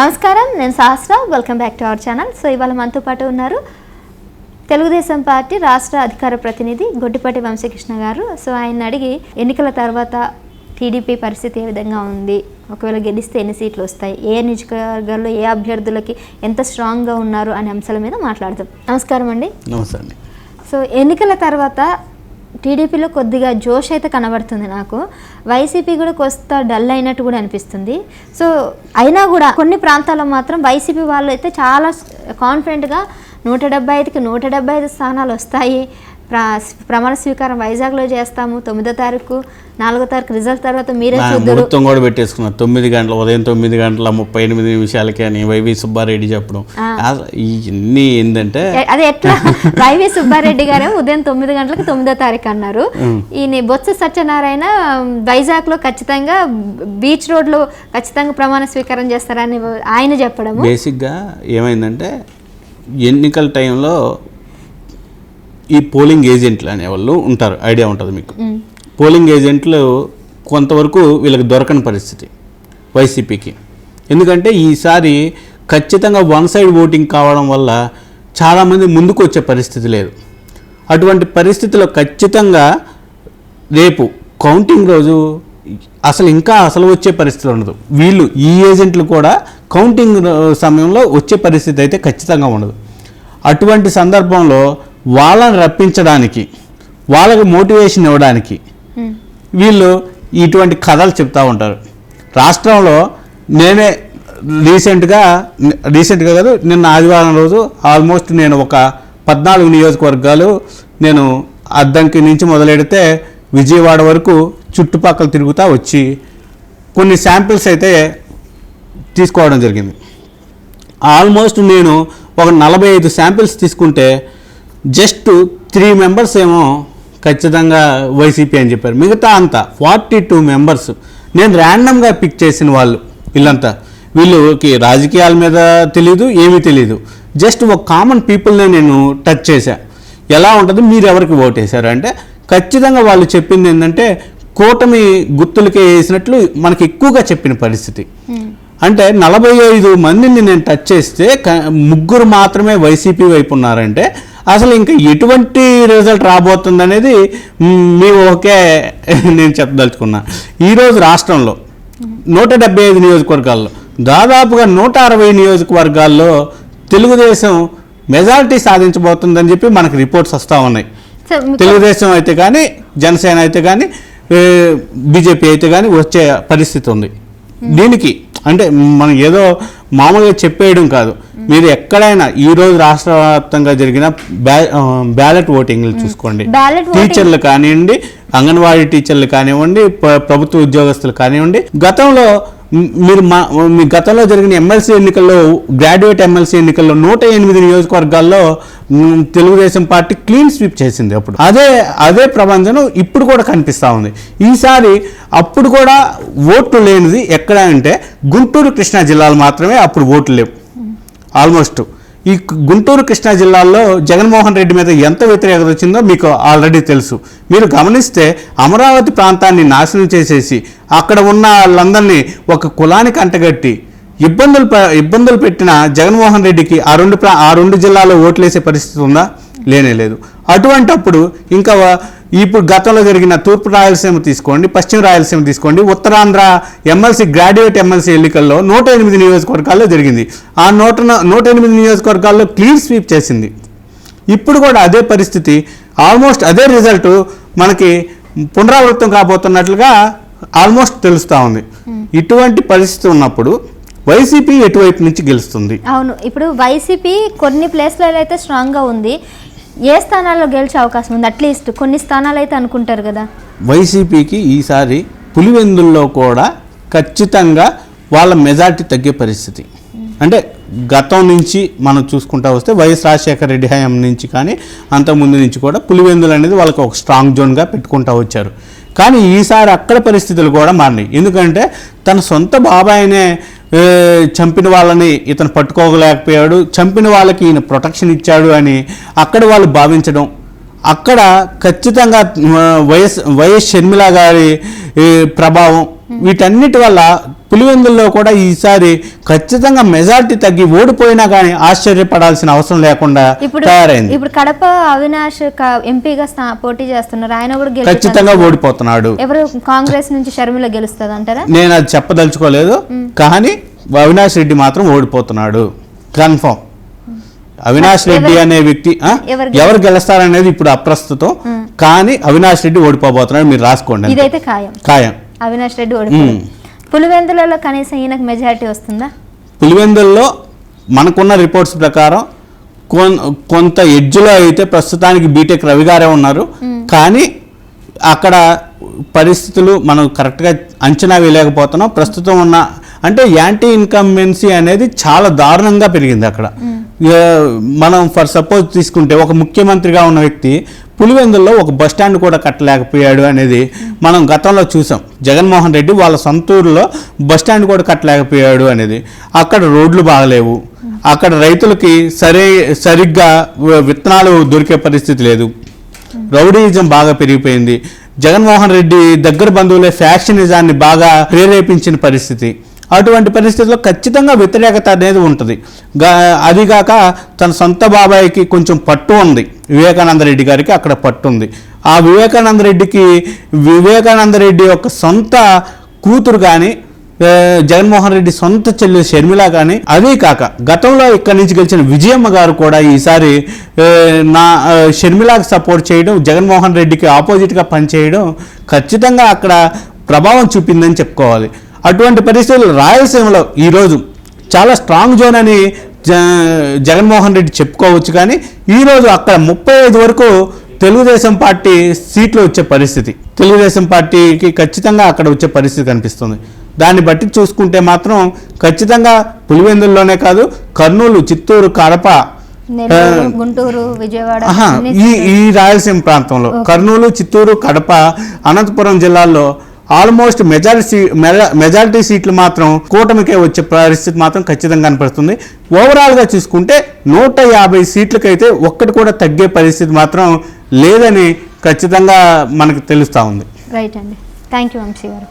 నమస్కారం నేను Sahasra. Welcome back to our channel so ఇవాళ మనతో పాటు ఉన్నారు తెలుగుదేశం పార్టీ రాష్ట్ర అధికార ప్రతినిధి గొడ్డిపాటి వంశకృష్ణ గారు. సో ఆయన అడిగి ఎన్నికల తర్వాత టీడీపీ పరిస్థితి ఏ విధంగా ఉంది? ఒకవేళ గెలిస్తే ఎన్ని సీట్లు వస్తాయి? ఏ నియోజకవర్గాల్లో ఏ అభ్యర్థులకి ఎంత స్ట్రాంగ్గా ఉన్నారు? అనే అంశాల మీద మాట్లాడదాం. నమస్కారం అండి. నమస్తే అండి. సో ఎన్నికల తర్వాత టీడీపీలో కొద్దిగా జోష్ అయితే కనబడుతుంది నాకు. వైసీపీ కూడా కొస్త డల్ అయినట్టు కూడా అనిపిస్తుంది. సో అయినా కూడా కొన్ని ప్రాంతాల్లో మాత్రం వైసీపీ వాళ్ళు అయితే చాలా కాన్ఫిడెంట్గా నూట డెబ్బై ఐదుకి నూట డెబ్బై ఐదు స్థానాలు వస్తాయి. ప్రమాణ స్వీకారం వైజాగ్లో చేస్తాము తొమ్మిదో తారీఖు నాలుగో తారీఖు రిజల్ట్ తర్వాత మీరే ముహూర్తం కూడా పెట్టేసుకున్నారు. తొమ్మిది గంటల ఉదయం తొమ్మిది గంటల ముప్పై ఎనిమిది నిమిషాలకి అని వైవి సుబ్బారెడ్డి చెప్పడం. ఇవన్నీ ఏంటంటే అదే ఎట్లా? వైవి సుబ్బారెడ్డి గారు ఉదయం తొమ్మిది గంటలకు తొమ్మిదో తారీఖు అన్నారు. ఈయన బొత్స సత్యనారాయణ వైజాగ్లో ఖచ్చితంగా బీచ్ రోడ్లో ఖచ్చితంగా ప్రమాణ స్వీకారం చేస్తారని ఆయన చెప్పడము. బేసిక్గా ఏమైందంటే ఎన్నికల టైంలో ఈ పోలింగ్ ఏజెంట్లు అనేవాళ్ళు ఉంటారు. ఐడియా ఉంటుంది మీకు. పోలింగ్ ఏజెంట్లు కొంతవరకు వీళ్ళకి దొరకని పరిస్థితి వైసీపీకి. ఎందుకంటే ఈసారి ఖచ్చితంగా వన్ సైడ్ ఓటింగ్ కావడం వల్ల చాలామంది ముందుకు వచ్చే పరిస్థితి లేదు. అటువంటి పరిస్థితిలో ఖచ్చితంగా రేపు కౌంటింగ్ రోజు అసలు ఇంకా అసలు వచ్చే పరిస్థితి ఉండదు. వీళ్ళు ఈ ఏజెంట్లు కూడా కౌంటింగ్ సమయంలో వచ్చే పరిస్థితి అయితే ఖచ్చితంగా ఉండదు. అటువంటి సందర్భంలో వాళ్ళని రప్పించడానికి వాళ్ళకి మోటివేషన్ ఇవ్వడానికి. వీళ్ళు ఇటువంటి కథలు చెప్తూ ఉంటారు రాష్ట్రంలో నేనే రీసెంట్గా రీసెంట్గా కాదు నిన్న ఆదివారం రోజు ఆల్మోస్ట్ నేను ఒక పద్నాలుగు నియోజకవర్గాలు నేను అద్దంకి నుంచి మొదలెడితే విజయవాడ వరకు చుట్టుపక్కల తిరుగుతూ వచ్చి కొన్ని శాంపిల్స్ అయితే తీసుకోవడం జరిగింది ఆల్మోస్ట్ నేను ఒక నలభై ఐదు శాంపిల్స్ తీసుకుంటే జస్ట్ త్రీ మెంబర్స్ ఏమో ఖచ్చితంగా వైసీపీ అని చెప్పారు. మిగతా అంతా ఫార్టీ టూ మెంబర్స్. నేను ర్యాండమ్గా పిక్ చేసిన వాళ్ళు వీళ్ళంతా. వీళ్ళకి రాజకీయాల మీద తెలీదు ఏమీ తెలీదు. జస్ట్ ఒక కామన్ పీపుల్నే నేను టచ్ చేశా. ఎలా ఉంటుంది? మీరు ఎవరికి ఓటేశారు అంటే ఖచ్చితంగా వాళ్ళు చెప్పింది ఏంటంటే కూటమి గుర్తులకే వేసినట్లు మనకి ఎక్కువగా చెప్పిన పరిస్థితి. అంటే నలభై ఐదు మందిని నేను టచ్ చేస్తే ముగ్గురు మాత్రమే వైసీపీ వైపు ఉన్నారంటే అసలు ఇంకా ఎటువంటి రిజల్ట్ రాబోతుంది అనేది మీ ఓకే నేను చెప్పదలుచుకున్నా. ఈరోజు రాష్ట్రంలో నూట డెబ్బై ఐదు నియోజకవర్గాల్లో దాదాపుగా నూట అరవై నియోజకవర్గాల్లో తెలుగుదేశం మెజారిటీ సాధించబోతుందని చెప్పి మనకు రిపోర్ట్స్ వస్తూ ఉన్నాయి. తెలుగుదేశం అయితే కానీ జనసేన అయితే కానీ బీజేపీ అయితే కానీ వచ్చే పరిస్థితి ఉంది. దీనికి అంటే మనం ఏదో మామూలుగా చెప్పేయడం కాదు. మీరు ఎక్కడైనా ఈ రోజు రాష్ట్ర వ్యాప్తంగా జరిగిన బ్యా బ్యాలెట్ ఓటింగ్లు చూసుకోండి. టీచర్లు కానివ్వండి అంగన్వాడీ టీచర్లు కానివ్వండి ప్ర- ప్రభుత్వ ఉద్యోగస్తులు కానివ్వండి గతంలో మీరు మా మీ గతంలో జరిగిన ఎమ్మెల్సీ ఎన్నికల్లో గ్రాడ్యుయేట్ ఎమ్మెల్సీ ఎన్నికల్లో నూట ఎనిమిది నియోజకవర్గాల్లో తెలుగుదేశం పార్టీ క్లీన్ స్వీప్ చేసింది అప్పుడు. అదే అదే ప్రపంచం ఇప్పుడు కూడా కనిపిస్తూ ఉంది. ఈసారి అప్పుడు కూడా ఓట్లు లేనిది ఎక్కడ అంటే గుంటూరు కృష్ణా జిల్లాలు మాత్రమే అప్పుడు ఓట్లు లేవు. ఆల్మోస్ట్ ఈ గుంటూరు కృష్ణా జిల్లాలో జగన్మోహన్ రెడ్డి మీద ఎంత వ్యతిరేకత వచ్చిందో మీకు ఆల్రెడీ తెలుసు. మీరు గమనిస్తే అమరావతి ప్రాంతాన్ని నాశనం చేసేసి అక్కడ ఉన్న వాళ్ళందరినీ ఒక కులానికి అంటగట్టి ఇబ్బందులు ప- ఇబ్బందులు పెట్టిన జగన్మోహన్ రెడ్డికి ఆ రెండు ప్రా ఆ రెండు జిల్లాలో ఓట్లేసే పరిస్థితి ఉందా? లేనే లేదు. అటువంటప్పుడు ఇంకా ఇప్పుడు గతంలో జరిగిన తూర్పు రాయలసీమ తీసుకోండి పశ్చిమ రాయలసీమ తీసుకోండి ఉత్తరాంధ్ర ఎమ్మెల్సీ గ్రాడ్యుయేట్ ఎమ్మెల్సీ ఎన్నికల్లో నూట ఎనిమిది నియోజకవర్గాల్లో జరిగింది. ఆ నూట నూట ఎనిమిది నియోజకవర్గాల్లో క్లీన్ స్వీప్ చేసింది. ఇప్పుడు కూడా అదే పరిస్థితి. ఆల్మోస్ట్ అదే రిజల్ట్ మనకి పునరావృతం కాబోతున్నట్లుగా ఆల్మోస్ట్ తెలుస్తూ ఉంది. ఇటువంటి పరిస్థితి ఉన్నప్పుడు వైసీపీ ఎటువైపు నుంచి గెలుస్తుంది? అవును ఇప్పుడు వైసీపీ కొన్ని ప్లేస్లలో అయితే స్ట్రాంగ్గా ఉంది. ఏ స్థానాల్లో గెలిచే అవకాశం ఉంది? అట్లీస్ట్ కొన్ని స్థానాలు అయితే అనుకుంటారు కదా. వైసీపీకి ఈసారి పులివెందుల్లో కూడా ఖచ్చితంగా వాళ్ళ మెజార్టీ తగ్గే పరిస్థితి. అంటే గతం నుంచి మనం చూసుకుంటా వస్తే వైఎస్ రాజశేఖర రెడ్డి హయాం నుంచి కానీ అంతకుముందు నుంచి కూడా పులివెందులు అనేది వాళ్ళకి ఒక స్ట్రాంగ్ జోన్గా పెట్టుకుంటా వచ్చారు. కానీ ఈసారి అక్కడ పరిస్థితులు కూడా మారినాయి. ఎందుకంటే తన సొంత బాబాయినే చంపిన వాళ్ళని ఇతను పట్టుకోగలేకపోయాడు చంపిన వాళ్ళకి ఈయన ప్రొటెక్షన్ ఇచ్చాడు అని అక్కడ వాళ్ళు భావించడం. అక్కడ ఖచ్చితంగా వైఎస్ వైఎస్ షర్మిల గారి ప్రభావం వీటన్నిటి వల్ల పులివెందుల్లో కూడా ఈసారి ఖచ్చితంగా మెజారిటీ తగ్గి ఓడిపోయినా కానీ ఆశ్చర్యపడాల్సిన అవసరం లేకుండా ఇప్పుడు తయారైంది. ఇప్పుడు కడప అవినాష్ ఎంపీగా పోటీ చేస్తున్నారు. ఆయన కూడా ఖచ్చితంగా ఓడిపోతున్నాడు. ఎవరు కాంగ్రెస్ నుంచి షర్మిల గెలుస్తుంది అంటారా? నేను అది చెప్పదలుచుకోలేదు. కానీ అవినాష్ రెడ్డి మాత్రం ఓడిపోతున్నాడు. కన్ఫర్మ్. అవినాష్ రెడ్డి అనే వ్యక్తి? ఎవరు గెలుస్తారనేది ఇప్పుడు అప్రస్తుతం. కానీ అవినాష్ రెడ్డి ఓడిపోబోతున్నాడు. మీరు రాసుకోండి ఖాయం. ఖాయం. అవినాష్ రెడ్డి ఓడిపోయారు పులివెందులలో కనీసం ఈయనకు మెజారిటీ వస్తుందా? పులివెందుల్లో మనకున్న రిపోర్ట్స్ ప్రకారం కొన్ కొంత ఎడ్జ్లో అయితే ప్రస్తుతానికి బీటెక్ రవి గారే ఉన్నారు. కానీ అక్కడ పరిస్థితులు మనం కరెక్ట్గా అంచనా వేయలేకపోతున్నాం. ప్రస్తుతం ఉన్న అంటే యాంటీ ఇన్కంబెన్సీ అనేది చాలా దారుణంగా పెరిగింది అక్కడ. మనం ఫర్ సపోజ్ తీసుకుంటే ఒక ముఖ్యమంత్రిగా ఉన్న వ్యక్తి పులివెందుల్లో ఒక బస్ స్టాండ్ కూడా కట్టలేకపోయాడు అనేది మనం గతంలో చూసాం. జగన్మోహన్ రెడ్డి వాళ్ళ సొంత ఊరిలో బస్ స్టాండ్ కూడా కట్టలేకపోయాడు అనేది. అక్కడ రోడ్లు బాగలేవు. అక్కడ రైతులకి సరే సరిగ్గా విత్తనాలు దొరికే పరిస్థితి లేదు. రౌడీయిజం బాగా పెరిగిపోయింది. జగన్మోహన్ రెడ్డి దగ్గర బంధువులే ఫ్యాక్షనిజాన్ని బాగా ప్రేరేపించిన పరిస్థితి. అటువంటి పరిస్థితుల్లో ఖచ్చితంగా వ్యతిరేకత అనేది ఉంటుంది. గా అదిగాక తన సొంత బాబాయికి కొంచెం పట్టు ఉంది. వివేకానంద రెడ్డి గారికి అక్కడ పట్టుంది. ఆ వివేకానంద రెడ్డికి వివేకానంద రెడ్డి యొక్క సొంత కూతురు కానీ జగన్మోహన్ రెడ్డి సొంత చెల్లి షర్మిల కానీ అదే కాక గతంలో ఇక్కడి నుంచి గెలిచిన విజయమ్మ గారు కూడా ఈసారి నా షర్మిలాకి సపోర్ట్ చేయడం జగన్మోహన్ రెడ్డికి ఆపోజిట్గా పనిచేయడం ఖచ్చితంగా అక్కడ ప్రభావం చూపిందని చెప్పుకోవాలి. అటువంటి పరిస్థితులు రాయలసీమలో ఈరోజు చాలా స్ట్రాంగ్ జోన్ అని జ జగన్మోహన్ రెడ్డి చెప్పుకోవచ్చు కానీ ఈరోజు అక్కడ ముప్పై ఐదు వరకు తెలుగుదేశం పార్టీ సీట్లు వచ్చే పరిస్థితి. తెలుగుదేశం పార్టీకి ఖచ్చితంగా అక్కడ వచ్చే పరిస్థితి కనిపిస్తుంది. దాన్ని బట్టి చూసుకుంటే మాత్రం ఖచ్చితంగా పులివెందుల్లోనే కాదు కర్నూలు చిత్తూరు కడప గుంటూరు విజయవాడ ఈ ఈ రాయలసీమ ప్రాంతంలో కర్నూలు చిత్తూరు కడప అనంతపురం జిల్లాల్లో ఆల్మోస్ట్ మెజారిటీ మెజారిటీ సీట్లు మాత్రం కూటమికే వచ్చే పరిస్థితి మాత్రం ఖచ్చితంగా కనపడుతుంది. ఓవరాల్గా చూసుకుంటే నూట యాభై సీట్లకైతే ఒక్కటి కూడా తగ్గే పరిస్థితి మాత్రం లేదని ఖచ్చితంగా మనకు తెలుస్తూ ఉంది. రైట్ అండి. థ్యాంక్ యూ వంశీ గారు.